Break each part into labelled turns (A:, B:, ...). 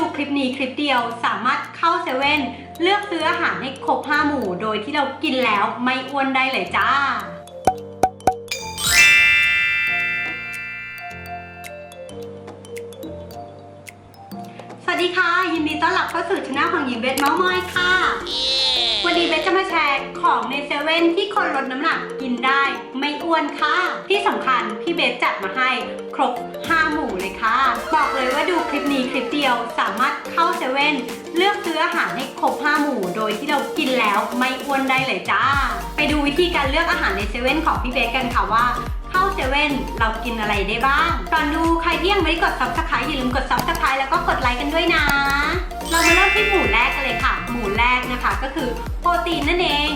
A: ดูคลิปนี้คลิปเดียวสามารถเข้าเซเว่นเลือกซื้ออาหารให้ครบ 5 หมู่ โดยที่เรากินแล้วไม่อ้วนได้เลยจ้า ดีค่ะ ยินดีต้อนรับเข้าสู่ช anel ของหญิงเบสเมาส์มอยค่ะ วันนี้เบสจะมาแชร์ของในเซเว่นที่คนลดน้ำหนักกินได้ไม่อ้วนค่ะ ที่สำคัญพี่เบสจัดมาให้ครบ 5 หมู่เลยค่ะ บอกเลยว่าดูคลิปนี้คลิปเดียวสามารถเข้าเซเว่นเลือกซื้ออาหารให้ครบ 5 หมู่ โดยที่เรากินแล้วไม่อ้วนได้เลยจ้า ไปดูวิธีการเลือกอาหารในเซเว่นของพี่เบสกันค่ะว่า เข้าเซเว่นเรากินอะไรได้บ้างก่อนดูใครที่ยังไม่ได้กด subscribe อย่าลืมกด subscribe แล้วก็กดไลค์กันด้วยนะ เรามาเริ่มที่หมู่แรกกันเลยค่ะ หมู่แรกนะคะก็คือโปรตีนนั่นเอง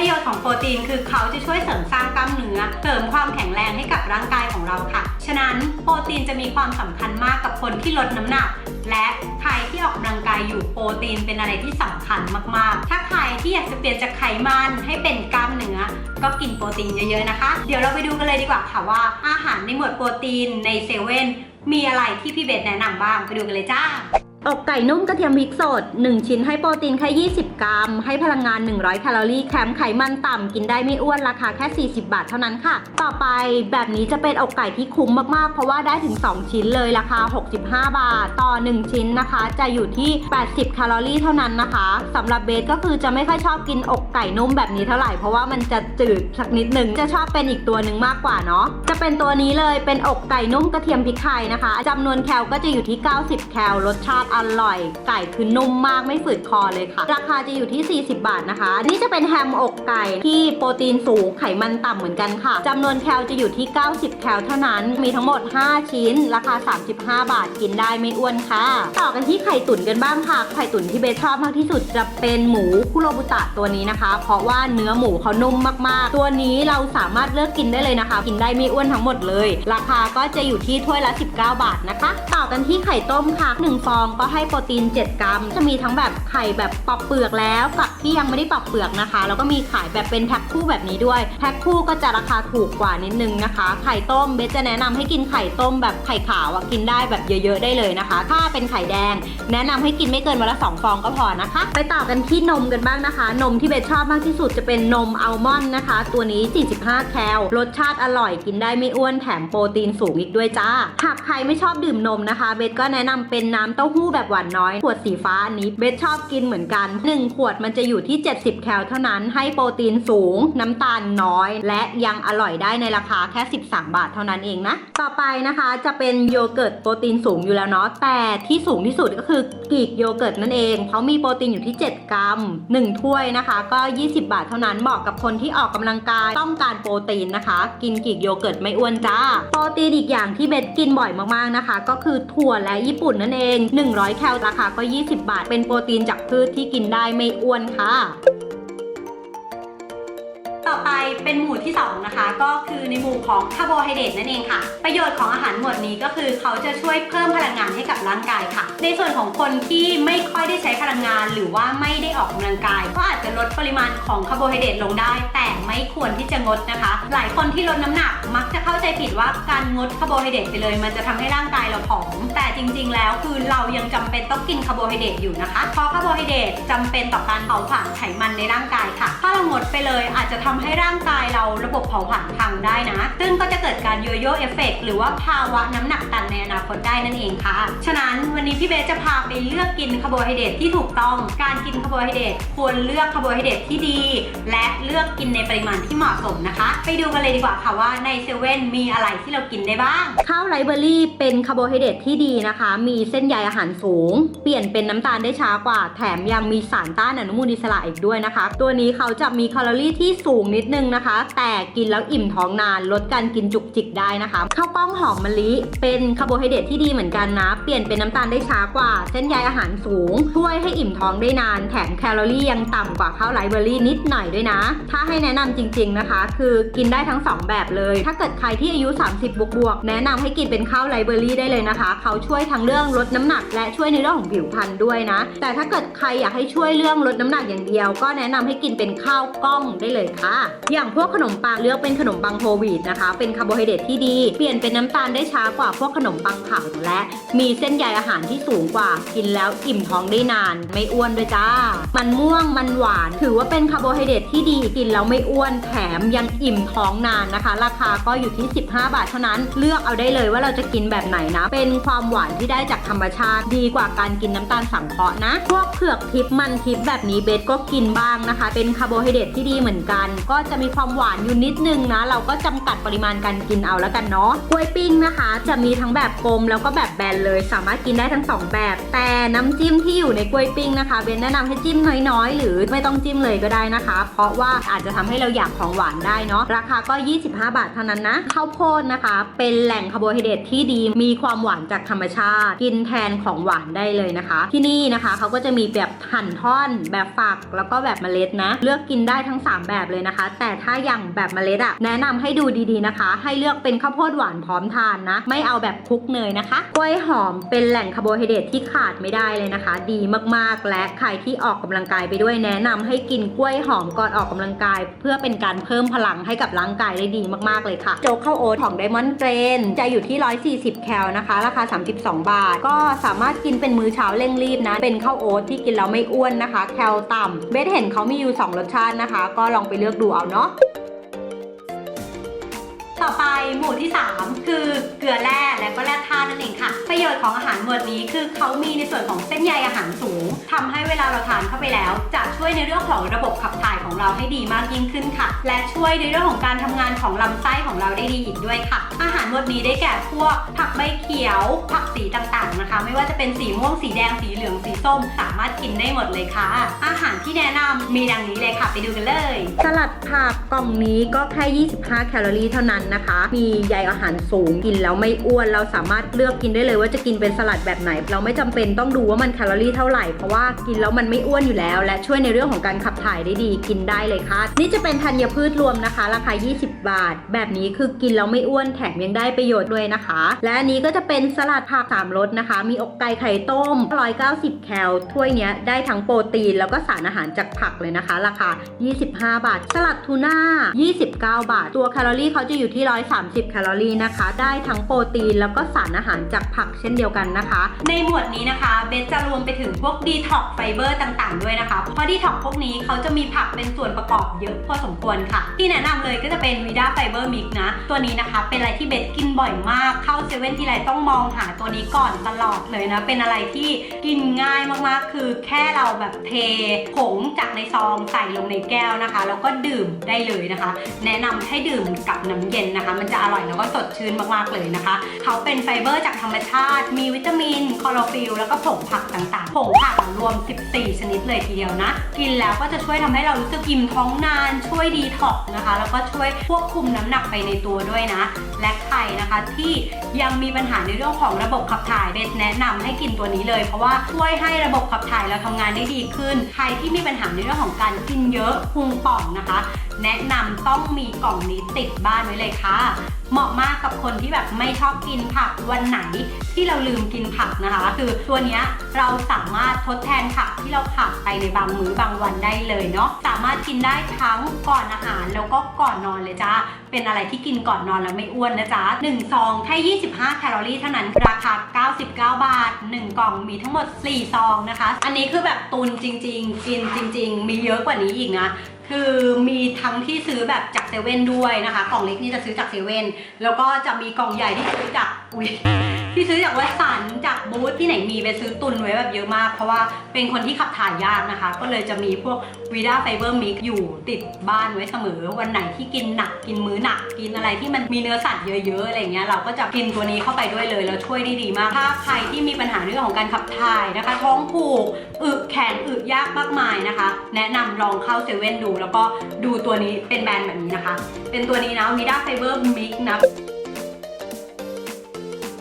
A: ประโยชน์ของโปรตีนคือเขาจะช่วยเสริมสร้างกล้ามเนื้อ เสริมความแข็งแรงให้กับร่างกายของเราค่ะ ฉะนั้นโปรตีนจะมีความสำคัญมากกับคนที่ลดน้ำหนัก และใครที่ออกกำลังกายอยู่โปรตีนเป็นอะไรที่สำคัญมากๆ ถ้าใครที่อยากจะเปลี่ยนจากไขมันให้เป็นกล้ามเนื้อ ก็กินโปรตีนเยอะๆนะคะ เดี๋ยวเราไปดูกันเลยดีกว่าค่ะว่า อาหารในหมวดโปรตีนในเซเว่นมีอะไรที่พี่เบสแนะนำบ้างไปดูกันเลยจ้า อกไก่นุ่มกระเทียมพริกสด 1 ชิ้นให้โปรตีนแค่ 20 กรัม ให้พลังงาน 100 แคลอรี่แถมไขมันต่ำ กินได้ไม่อ้วนราคาแค่ 40 บาทเท่านั้นค่ะ ต่อไปแบบนี้จะเป็นอกไก่ที่คุ้มมากๆ เพราะว่าได้ถึง 2 ชิ้นเลยราคา 65 บาท ต่อ 1 ชิ้นนะคะ จะอยู่ที่ 80 แคลอรี่เท่านั้นนะคะสำหรับเบสก็คือจะไม่ค่อยชอบกินอกไก่นุ่มแบบนี้เท่าไหร่เพราะว่ามันจะจืดสักนิดหนึ่งจะชอบเป็นอีกตัวหนึ่งมากกว่าเนาะจะเป็นตัวนี้เลยเป็นอกไก่นุ่มกระเทียมพริกไทยนะคะจำนวนแคลก็จะอยู่ที่ 90 แคลรสชาติอร่อย ไก่คือนุ่มมากไม่ฝืดคอเลยค่ะ ราคาจะอยู่ที่ 40 บาทนะคะ นี่จะเป็นแฮมอกไก่ที่โปรตีนสูงไขมันต่ำเหมือนกันค่ะจำนวนแคลจะอยู่ที่ 90 แคลเท่านั้น มีทั้งหมด 5 ชิ้น ราคา 35 บาทกินได้ไม่อ้วนค่ะ ต่อกันที่ไข่ตุ๋นกันบ้างค่ะ ไข่ตุ๋นที่เบสชอบมากที่สุดจะเป็นหมูคุโรบุตะตัวนี้นะคะ เพราะว่าเนื้อหมูเขานุ่มมากๆ ตัวนี้เราสามารถเลือกกินได้เลยนะคะ กินได้ไม่อ้วนทั้งหมดเลย ราคาก็จะอยู่ที่ถ้วยละ 19 บาทนะคะ ต่อกันที่ไข่ต้มค่ะ1ฟองก็ให้โปรตีน 7 กรัม จะมีทั้งแบบไข่แบบปอกเปลือกแล้วกับที่ยังไม่ได้ปอกเปลือกนะคะ แล้วก็มีขายแบบเป็นแพ็คคู่แบบนี้ด้วยแพ็คคู่ก็จะราคาถูกกว่านิดนึงนะคะ ไข่ต้มเบสจะแนะนำให้กินไข่ต้มแบบไข่ขาวกินได้แบบเยอะ ๆ ได้เลยนะคะ ถ้าเป็นไข่แดง แนะนำให้กินไม่เกินวันละสองฟองก็พอนะคะ ไปต่อกันที่นมกันบ้างนะคะ นมที่เบสชอบมากที่สุดจะเป็นนมอัลมอนด์นะคะ ตัวนี้ 45 แคลรสชาติอร่อยกินได้ไม่อ้วนแถมโปรตีนสูงอีกด้วยจ้าหากใครไม่ชอบดื่มนมนะคะ เบสก็แนะนำเป็นน้ำเต้าหู้แบบหวานน้อยขวดสีฟ้าอันนี้เบสชอบกินเหมือนกัน 1 ขวดมันจะอยู่ที่ 70 แคลเท่านั้น ให้โปรตีนสูง น้ำตาลน้อย และยังอร่อยได้ในราคาแค่ 13 บาทเท่านั้นเองนะ ต่อไปนะคะจะเป็นโยเกิร์ตโปรตีนสูงอยู่แล้วเนาะแต่ที่สูงที่สุดก็คือกรีกโยเกิร์ตนั่นเองเขามีโปรตีนอยู่ที่ 7 กรัม 1 ถ้วยนะคะ ก็ 20 บาทเท่านั้นเหมาะกับคนที่ออกกำลังกายต้องการโปรตีนนะคะ กินกรีกโยเกิร์ตไม่อ้วนจ้า โปรตีนอีกอย่างที่เบสกินบ่อยมากๆนะคะ ก็คือถั่วและญี่ปุ่นนั่นเอง100 แคลราคาก็ 20 บาท เป็นโปรตีนจากพืชที่กินได้ไม่อ้วนค่ะ ต่อไปเป็นหมู่ที่ 2 นะคะ ก็คือในหมู่ของคาร์โบไฮเดรตนั่นเองค่ะ ประโยชน์ของอาหารหมวดนี้ก็คือเขาจะช่วยเพิ่มพลังงานให้กับร่างกายค่ะ ในส่วนของคนที่ไม่ค่อยได้ใช้พลังงาน หรือว่าไม่ได้ออกกำลังกาย ก็อาจจะลดปริมาณของคาร์โบไฮเดรตลงได้ แต่ไม่ควรที่จะงดนะคะ หลายคนที่ลดน้ำหนักมักจะเข้าใจผิดว่าการงดคาร์โบไฮเดรตไปเลย มันจะทำให้ร่างกายเราผอม แต่จริง ๆ แล้วคือเรายังจำเป็นต้องกินคาร์โบไฮเดรตอยู่นะคะ เพราะคาร์โบไฮเดรตจำเป็นต่อการเผาผลาญไขมันในร่างกายค่ะ ถ้าเรางดไปเลยอาจจะทำให้ร่างกายเราระบบเผาผลาญพังได้นะ ซึ่งก็จะเกิดการโยโย่เอฟเฟกต์หรือว่าภาวะน้ำหนักตันในอนาคตได้นั่นเองค่ะ ฉะนั้นวันนี้พี่เบสจะพาไปเลือกกินคาร์โบไฮเดรตที่ถูกต้อง การกินคาร์โบไฮเดรตควรเลือกคาร์โบไฮเดรตที่ดี และเลือกกินในปริมาณที่เหมาะสมนะคะ ไปดูกันเลยดีกว่าค่ะว่าในเซเว่นมีอะไรที่เรากินได้บ้าง ข้าวไรเบอรี่เป็นคาร์โบไฮเดรตที่ดีนะคะ มีเส้นใยอาหารสูง เปลี่ยนเป็นน้ำตาลได้ช้ากว่า แถมยังมีสารต้านอนุมูลอิสระอีกด้วยนะคะ ตัวนี้เขาจะมีแคลอรี่ที่สูงนิดนึงนะคะ แต่กินแล้วอิ่มท้องนาน ลดการกินจุกจิกได้นะคะข้าวกล้องหอมมะลิเป็นคาร์โบไฮเดรตที่ดีเหมือนกันนะ เปลี่ยนเป็นน้ำตาลได้ช้ากว่า เส้นใยอาหารสูง ช่วยให้อิ่มท้องได้นาน แถมแคลอรี่ยังต่ำกว่าข้าวไรเบอรี่นิดหน่อยด้วยนะ ถ้าให้แนะนำจริง ๆนะคะ คือกินได้ทั้ง 2 แบบเลย ถ้าเกิดใครที่อายุ 30 บวกๆแนะนำให้กินเป็นข้าวไรเบอรี่ได้เลยนะคะ เขาช่วยทั้งเรื่องลดน้ำหนัก และช่วยในเรื่องของผิวพรรณด้วยนะ แต่ถ้าเกิดใครอยากให้ช่วยเรื่องลดน้ำหนักอย่างเดียว ก็แนะนำให้กินเป็นข้าวกล้องได้เลยค่ะอย่างพวกขนมปังเลือกเป็นขนมปังโฮลวีตนะคะ เป็นคาร์โบไฮเดรตที่ดี เปลี่ยนเป็นน้ำตาลได้ช้ากว่าพวกขนมปังขาวและ มีเส้นใยอาหารที่สูงกว่า กินแล้วอิ่มท้องได้นาน ไม่อ้วนด้วยจ้า มันม่วงมันหวาน ถือว่าเป็นคาร์โบไฮเดรตที่ดี กินแล้วไม่อ้วนแถมยังอิ่มท้องนานนะคะ ราคาก็อยู่ที่ 15 บาทเท่านั้น เลือกเอาได้เลยว่าเราจะกินแบบไหนนะ เป็นความหวานที่ได้จากธรรมชาติ ดีกว่าการกินน้ำตาลสังเคราะห์นะ พวกเผือกทิพย์มันทิพย์แบบนี้เบสก็กินบ้างนะคะ เป็นคาร์โบไฮเดรตที่ดีเหมือนกันก็จะมีความหวานอยู่นิดนึงนะ เราก็จำกัดปริมาณการกินเอาแล้วกันเนาะกล้วยปิ้งนะคะ จะมีทั้งแบบกลมแล้วก็แบบแบนเลย สามารถกินได้ทั้งสองแบบ แต่น้ำจิ้มที่อยู่ในกล้วยปิ้งนะคะเบนแนะนำให้จิ้มน้อยๆ หรือไม่ต้องจิ้มเลยก็ได้นะคะ เพราะว่าอาจจะทำให้เราอยากของหวานได้เนาะราคาก็ 25 บาทเท่านั้นนะข้าวโพดนะคะ เป็นแหล่งคาร์โบไฮเดรตที่ดีมีความหวานจากธรรมชาติ กินแทนของหวานได้เลยนะคะ ที่นี่นะคะเขาก็จะมีแบบหั่นท่อน แบบฝักแล้วก็แบบเมล็ดนะ เลือกกินได้ทั้ง 3 แบบเลยนะคะ แต่ถ้าอย่างแบบเมล็ดอะแนะนำให้ดูดีๆนะคะ ให้เลือกเป็นข้าวโพดหวานพร้อมทานนะ ไม่เอาแบบคลุกเนยนะคะกล้วยหอมเป็นแหล่งคาร์โบไฮเดรตที่ขาดไม่ได้เลยนะคะ ดีมากๆและใครที่ออกกำลังกายไปด้วยแนะนำให้กินกล้วยหอมก่อนออกกำลังกาย เพื่อเป็นการเพิ่มพลังให้กับร่างกายได้ดีมากๆเลยค่ะโจ๊กข้าวโอ๊ตของ Diamond Grain จะอยู่ที่ 140 แคลนะคะราคา 32 บาท ก็สามารถกินเป็นมื้อเช้าเร่งรีบนะ เป็นข้าวโอ๊ตที่กินแล้วไม่อ้วนนะคะ แคลต่ำเบสเห็นเขามีอยู่ 2 รสชาตินะคะ ก็ลองไปเลือก berdoa, nó. ต่อไปหมู่ที่ 3 คือเกลือแร่และก็แร่ธาตุนั่นเองค่ะ ประโยชน์ของอาหารหมวดนี้คือเขามีในส่วนของเส้นใยอาหารสูงทำให้เวลาเราทานเข้าไปแล้ว จะช่วยในเรื่องของระบบขับถ่ายของเราให้ดีมากยิ่งขึ้นค่ะ และช่วยในเรื่องของการทำงานของลำไส้ของเราได้ดีอีกด้วยค่ะ อาหารหมวดนี้ได้แก่พวกผักใบเขียว ผักสีต่างๆนะคะ ไม่ว่าจะเป็นสีม่วงสีแดงสีเหลืองสีส้ม สามารถกินได้หมดเลยค่ะ อาหารที่แนะนำมีดังนี้เลยค่ะ ไปดูกันเลย สลัดผักกล่องนี้ก็แค่ 25 แคลอรี่เท่านั้นนะคะ มีใยอาหารสูงกินแล้วไม่อ้วน เราสามารถเลือกกินได้เลยว่าจะกินเป็นสลัดแบบไหน เราไม่จำเป็นต้องดูว่ามันแคลอรี่เท่าไหร่เพราะว่ากินแล้วมันไม่อ้วนอยู่แล้ว และช่วยในเรื่องของการขับถ่ายได้ดีกินได้เลยค่ะ นี่จะเป็นธัญพืชรวมนะคะ ราคา 20 บาท แบบนี้คือกินแล้วไม่อ้วนแถมยังได้ประโยชน์ด้วยนะคะ และอันนี้ก็จะเป็นสลัดผักสามรสนะคะ มีอกไก่ไข่ต้ม 190 แคลถ้วยเนี้ยได้ทั้งโปรตีนแล้วก็สารอาหารจากผักเลยนะคะ ราคา 25 บาท สลัดทูน่า 29 บาท ตัวแคลอรี่เขาจะอยู่ที่130 แคลอรี่นะคะ ได้ทั้งโปรตีนแล้วก็สารอาหารจากผักเช่นเดียวกันนะคะ ในหมวดนี้นะคะเบสจะรวมไปถึงพวกดีท็อกไฟเบอร์ต่างๆ ด้วยนะคะ เพราะดีท็อกพวกนี้เขาจะมีผักเป็นส่วนประกอบเยอะพอสมควรค่ะ ที่แนะนำเลยก็จะเป็นวีด้าไฟเบอร์มิกนะ ตัวนี้นะคะเป็นอะไรที่เบสกินบ่อยมาก เข้าเซเว่นทีไรต้องมองหาตัวนี้ก่อนตลอดเลยนะ เป็นอะไรที่กินง่ายมากๆ คือแค่เราแบบเทผงจากในซองใส่ลงในแก้วนะคะ แล้วก็ดื่มได้เลยนะคะ แนะนำให้ดื่มกับน้ำเย็นนะคะ มันจะอร่อยแล้วก็สดชื่นมากๆเลยนะคะ เขาเป็นไฟเบอร์จากธรรมชาติ มีวิตามิน คลอโรฟิลแล้วก็ผงผักต่างๆ ผงผักรวม 14 ชนิดเลยทีเดียวนะ กินแล้วก็จะช่วยทำให้เรารู้สึกอิ่มท้องนาน ช่วยดีท็อกนะคะ แล้วก็ช่วยควบคุมน้ำหนักไปในตัวด้วยนะ และใครนะคะที่ยังมีปัญหาในเรื่องของระบบขับถ่ายเบสแนะนำให้กินตัวนี้เลย เพราะว่าช่วยให้ระบบขับถ่ายเราทำงานได้ดีขึ้น ใครที่มีปัญหาในเรื่องของการกินเยอะพุงป่องนะคะ แนะนำต้องมีกล่องนี้ติดบ้านไว้เลยค่ะ เหมาะมากกับคนที่แบบไม่ชอบกินผักวันไหนที่เราลืมกินผักนะคะ คือตัวเนี้ยเราสามารถทดแทนผักที่เราขาดไปในบางมื้อบางวันได้เลยเนาะสามารถกินได้ทั้งก่อนอาหารแล้วก็ก่อนนอนเลยจ้าเป็นอะไรที่กินก่อนนอนแล้วไม่อ้วนนะจ๊ะ1ซองแค่25 แคลอรี่เท่านั้นราคา 99 บาท 1 กล่องมีทั้งหมด 4 ซองนะคะ อันนี้คือแบบตุนจริง ๆ กินจริง ๆ มีเยอะกว่านี้อีกนะ คือมีทั้งที่ซื้อแบบจากเซเว่นด้วยนะคะ กล่องเล็กนี่จะซื้อจากเซเว่นแล้วก็จะมีกล่องใหญ่ที่ซื้อจากอุ้ยที่ซื้อจากวัดสันจากบูธที่ไหนมีไปซื้อตุนไว้แบบเยอะมาก เพราะว่าเป็นคนที่ขับถ่ายยากนะคะ ก็เลยจะมีพวกวีด้าไฟเบอร์มิกอยู่ติดบ้านไว้เสมอ วันไหนที่กินหนักกินมื้อหนักกินอะไรที่มันมีเนื้อสัตว์เยอะๆอะไรเงี้ยเราก็จะกินตัวนี้เข้าไปด้วยเลยแล้วช่วยได้ดีมาก ถ้าใครที่มีปัญหาเรื่องของการขับถ่ายนะคะ ท้องผูกอึแข็งอึยากมากมายนะคะ แนะนำลองเข้าเซเว่นดูแล้วก็ดูตัวนี้เป็นแบรนด์แบบนี้นะคะ เป็นตัวนี้นะวิด้าไฟเบอร์มิกนะ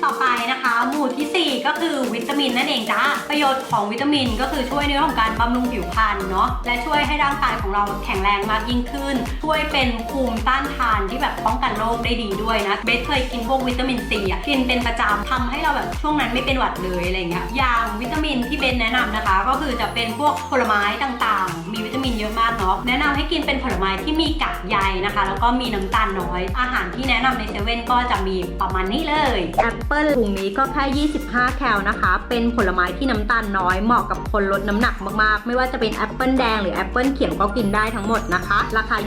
A: ต่อไปนะคะ หมู่ที่ 4 ก็คือวิตามินนั่นเองจ้าประโยชน์ของวิตามินก็คือช่วยในเรื่องของการบำรุงผิวพรรณเนาะและช่วยให้ร่างกายของเราแข็งแรงมากยิ่งขึ้น ช่วยเป็นภูมิต้านทานที่แบบป้องกันโรคได้ดีด้วยนะเบสเคยกินพวกวิตามินซีอะกินเป็นประจำทำให้เราแบบช่วงนั้นไม่เป็นหวัดเลยอะไรเงี้ยอย่างวิตามินที่เบนแนะนำนะคะ ก็คือจะเป็นพวกผลไม้ต่างๆ มีวิตามินเยอะมากเนาะแนะนำให้กินเป็นผลไม้ที่มีกากใยนะคะ แล้วก็มีน้ำตาลน้อย อาหารที่แนะนำในเซเว่นก็จะมีประมาณนี้เลย
B: เปิลถุงนี้ก็แค่ 25 แคลนะคะ เป็นผลไม้ที่น้ำตาลน้อยเหมาะกับคนลดน้ำหนักมากๆ ไม่ว่าจะเป็นแอปเปิลแดงหรือแอปเปิลเขียวก็กินได้ทั้งหมดนะคะ ราคา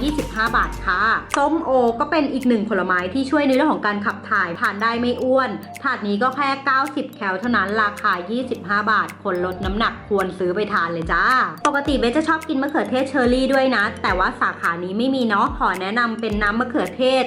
B: 25 บาทค่ะส้มโอก็เป็นอีกหนึ่งผลไม้ที่ช่วยในเรื่องของการขับถ่ายทานได้ไม่อ้วน ถาดนี้ก็แค่ 90 แคลเท่านั้นราคา 25 บาท คนลดน้ำหนักควรซื้อไปทานเลยจ้า ปกติเบสจะชอบกินมะเขือเทศเชอร์รี่ด้วยนะ แต่ว่าสาขานี้ไม่มีเนาะขอแนะนำเป็นน้ำมะเขือเทศ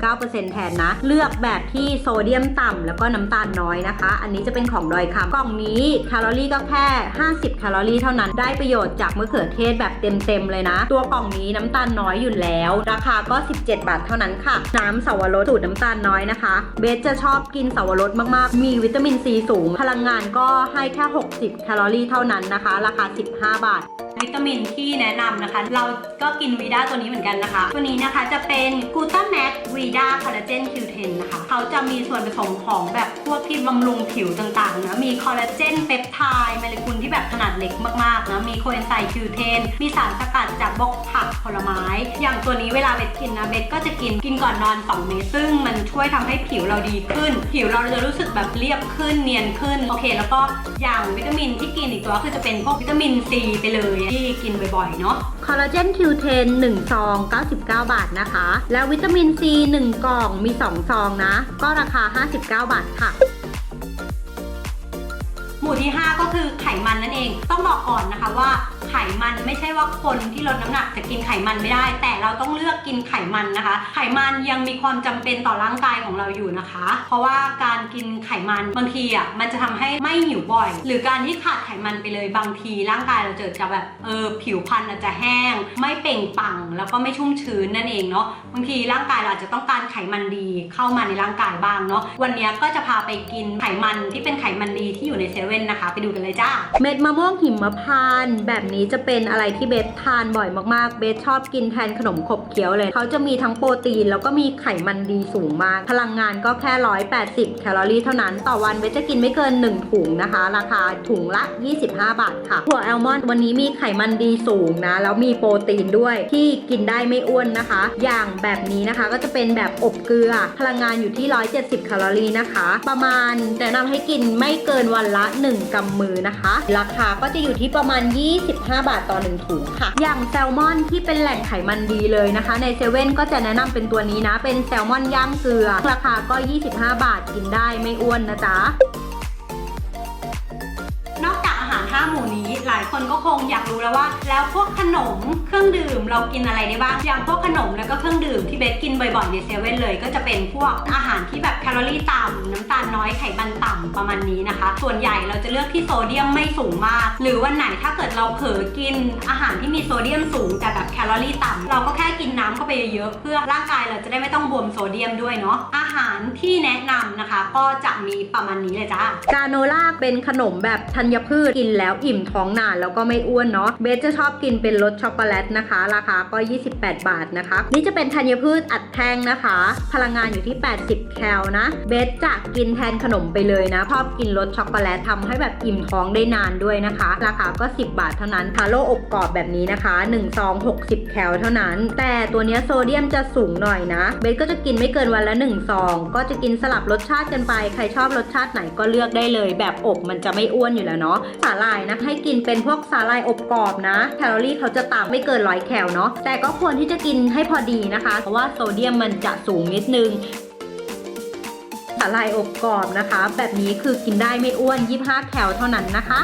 B: 99%แทนนะ เลือกแบบที่โซเดียมต่ำแล้วก็น้ำตาลน้อยนะคะ อันนี้จะเป็นของดอยคำกล่องนี้แคลอรี่ก็แค่ 50แคลอรี่เท่านั้นได้ประโยชน์จากมะเขือเทศแบบเต็มๆเลยนะ ตัวกล่องนี้น้ำตาลน้อยอยู่แล้ว ราคาก็ 17 บาทเท่านั้นค่ะ น้ำสวรสสูตรน้ำตาลน้อยนะคะ เบสจะชอบกินสวรสมากๆ มีวิตามินซีสูง พลังงานก็ให้แค่ 60แคลอรี่เท่านั้นนะคะ ราคา 15 บาท
A: วิตามินที่แนะนำนะคะ เราก็กินวีด้าตัวนี้เหมือนกันนะคะ ตัวนี้นะคะจะเป็นกูต้าแมกวีด้าคอลลาเจนคิวเทนนะคะ เขาจะมีส่วนผสมของแบบพวกที่บำรุงผิวต่างๆนะมีคอลลาเจนเปปไทด์โมเลกุลที่แบบขนาดเล็กมากๆนะมีโคเอนไซม์คิวเทนมีสารสกัดจากบกผักผลไม้ อย่างตัวนี้เวลาเบสกินนะเบสก็จะกินกินก่อนนอน2เม็ดซึ่งมันช่วยทำให้ผิวเราดีขึ้น ผิวเราจะรู้สึกแบบเรียบขึ้นเนียนขึ้นโอเค แล้วก็อย่างวิตามินที่กินอีกตัวคือจะเป็นพวกวิตามินซีไปเลยที่กินบ่อยๆเนาะ
B: คอลลาเจน Q10 1ซอง99 บาทนะคะ แล้ววิตามิน C 1 กล่องมี 2 ซองนะ ก็ราคา 59 บาทค่ะ
A: หมู่ที่ 5 ก็คือไขมันนั่นเอง ต้องบอกก่อนนะคะว่า ไขมันไม่ใช่ว่าคนที่ลดน้ำหนักจะกินไขมันไม่ได้ แต่เราต้องเลือกกินไขมันนะคะ ไขมันยังมีความจำเป็นต่อร่างกายของเราอยู่นะคะ เพราะว่าการกินไขมันบางทีอะมันจะทำให้ไม่หิวบ่อย หรือการที่ขาดไขมันไปเลยบางทีร่างกายเราเจะจะแบบเออผิวพรรณอาจจะแห้ง ไม่เปล่งปลั่งแล้วก็ไม่ชุ่มชื้นนั่นเองเนาะบางทีร่างกายเราอาจจะต้องการไขมันดีเข้ามาในร่างกายบ้างเนาะวันนี้ก็จะพาไปกินไขมันที่เป็นไขมันดีที่อยู่ในเซเว่นนะคะ ไปดูกันเลยจ้า
B: เม็ดมะม่วงหิมพานต์แบบนี้จะเป็นอะไรที่เบสทานบ่อยมากๆ เบสชอบกินแทนขนมขบเคี้ยวเลย เขาจะมีทั้งโปรตีน แล้วก็มีไขมันดีสูงมาก พลังงานก็แค่ 180 แคลอรี่เท่านั้น ต่อวันเบสจะกินไม่เกิน 1 ถุงนะคะ ราคาถุงละ 25 บาทค่ะถั่วแอลมอนด์วันนี้มีไขมันดีสูงนะ แล้วมีโปรตีนด้วยที่กินได้ไม่อ้วนนะคะ อย่างแบบนี้นะคะก็จะเป็นแบบอบเกลือ พลังงานอยู่ที่ 170 แคลอรี่นะคะ ประมาณแนะนำให้กินไม่เกินวันละ 1กำมือนะคะ ราคาก็จะอยู่ที่ประมาณ 25 5 บาทต่อ 1 ถุงค่ะ อย่างแซลมอนที่เป็นแหล่งไขมันดีเลยนะคะ ในเซเว่นก็จะแนะนำเป็นตัวนี้นะ เป็นแซลมอนย่างเกลือ ราคาก็ 25 บาทกินได้ไม่อ้วนนะจ๊ะ
A: หมูนี้หลายคนก็คงอยากรู้แล้วว่า แล้วพวกขนมเครื่องดื่มเรากินอะไรได้บ้างอย่างพวกขนมแล้วก็เครื่องดื่มที่เบสกินบ่อยๆในเซเว่นเลย ก็จะเป็นพวกอาหารที่แบบแคลอรี่ต่ำน้ำตาลน้อยไขมันต่ำประมาณนี้นะคะ ส่วนใหญ่เราจะเลือกที่โซเดียมไม่สูงมาก หรือวันไหนถ้าเกิดเราเผลอกินอาหารที่มีโซเดียมสูงแต่แบบแคลอรี่ต่ำเราก็แค่กินน้ำเข้าไปเยอะๆเพื่อร่างกายเราจะได้ไม่ต้องบวมโซเดียมด้วยเนาะอาหารที่แนะนำนะคะ ก็จะมีประมาณนี้เลยจ้า
B: กาโนล่าเป็นขนมแบบธัญพืชกินแล้วอิ่มท้องนานแล้วก็ไม่อ้วนเนาะเบสจะชอบกินเป็นรสช็อกโกแลตนะคะ ราคาก็ 28 บาทนะคะ นี่จะเป็นธัญพืชอัดแท่งนะคะ พลังงานอยู่ที่ 80 แคลนะ เบสจะกินแทนขนมไปเลยนะชอบกินรสช็อกโกแลตทำให้แบบอิ่มท้องได้นานด้วยนะคะ ราคาก็ 10 บาทเท่านั้นทาโร่อบกรอบแบบนี้นะคะ1ซอง60 แคลเท่านั้น แต่ตัวเนี้ยโซเดียมจะสูงหน่อยนะ เบสก็จะกินไม่เกินวันละ1ซองก็จะกินสลับรสชาติกันไป ใครชอบรสชาติไหนก็เลือกได้เลย แบบอบมันจะไม่อ้วนอยู่แล้วเนาะสาหร่ายนะให้กินเป็นพวกสาหร่ายอบกรอบนะแคลอรี่เขาจะต่ำไม่เกินร้อยแคลเนาะแต่ก็ควรที่จะกินให้พอดีนะคะ เพราะว่าโซเดียมมันจะสูงนิดนึงสาหร่ายอบกรอบนะคะ แบบนี้คือกินได้ไม่อ้วน 25 แคลเท่านั้นนะคะ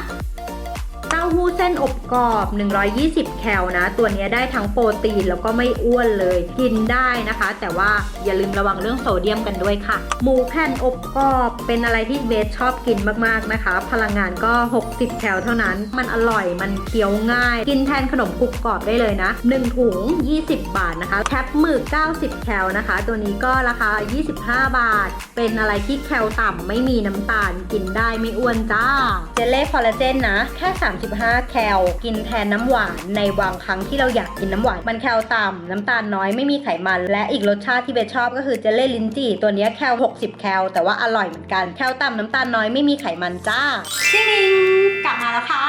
B: ต้าหู้เส้นอบกรอบ 120 แคลนะ ตัวนี้ได้ทั้งโปรตีนแล้วก็ไม่อ้วนเลย กินได้นะคะ แต่ว่าอย่าลืมระวังเรื่องโซเดียมกันด้วยค่ะ หมูแผ่นอบกรอบเป็นอะไรที่เบสชอบกินมากๆนะคะ พลังงานก็ 60 แคลเท่านั้น มันอร่อย มันเคี้ยวง่าย กินแทนขนมกรุบกรอบได้เลยนะ 1 ถุง 20 บาทนะคะ แคปหมึก 90 แคลนะคะ ตัวนี้ก็ราคา 25 บาท เป็นอะไรที่แคลต่ำไม่มีน้ำตาล กินได้ไม่อ้วนจ้า เจลเล่คอลลาเจนนะ แค่15 แคล กินแทนน้ำหวานในบางครั้งที่เราอยากกินน้ำหวาน มันแคลต่ำน้ำตาลน้อยไม่มีไขมัน และอีกรสชาติที่เบสชอบก็คือเจลเล่ลิ้นจี่ตัวนี้แคล 60 แคล แต่ว่าอร่อยเหมือนกัน แคลต่ำน้ำตาลน้อยไม่มีไขมันจ้า
A: ชิง กลับมาแล้วค่ะ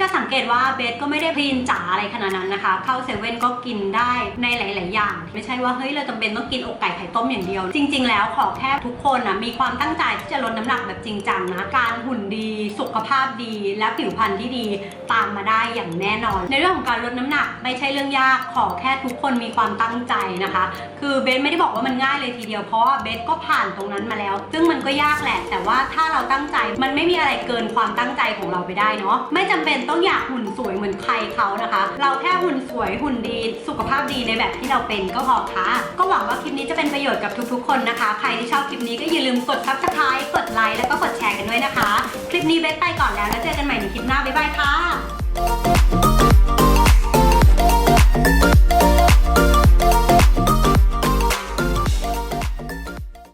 A: จะสังเกตว่าเบสก็ไม่ได้พลีนจ๋าอะไรขนาดนั้นนะคะ เข้าเซเว่นก็กินได้ในหลาย ๆ อย่าง ไม่ใช่ว่าเฮ้ยเราจำเป็นต้องกินอกไก่ไข่ต้มอย่างเดียว จริง ๆ แล้วขอแค่ทุกคนนะมีความตั้งใจที่จะลดน้ำหนักแบบจริงจังนะการหุ่นดีสุขภาพดี และผิวพรรณที่ดีตามมาได้อย่างแน่นอน ในเรื่องของการลดน้ำหนักไม่ใช่เรื่องยากขอแค่ทุกคนมีความตั้งใจนะคะ คือเบสไม่ได้บอกว่ามันง่ายเลยทีเดียวเพราะว่าเบสก็ผ่านตรงนั้นมาแล้ว ซึ่งมันก็ยากแหละ แต่ว่าถ้าเราตั้งใจมันไม่มีอะไรเกินความตั้งใจของเราไปได้เนาะไม่จำเป็นต้องอยากหุ่นสวยเหมือนใครเขานะคะ เราแค่หุ่นสวยหุ่นดีสุขภาพดีในแบบที่เราเป็นก็พอค่ะ ก็หวังว่าคลิปนี้จะเป็นประโยชน์กับทุกๆ คนนะคะ ใครที่ชอบคลิปนี้ก็อย่าลืมกดซับสไครต์กดไลค์แล้วก็กดแชร์กันด้วยนะคะ คลิปนี้เบสไปก่อนแล้วแล้วเจอกันใหม่ในคลิปหน้าบ๊ายบายค่ะ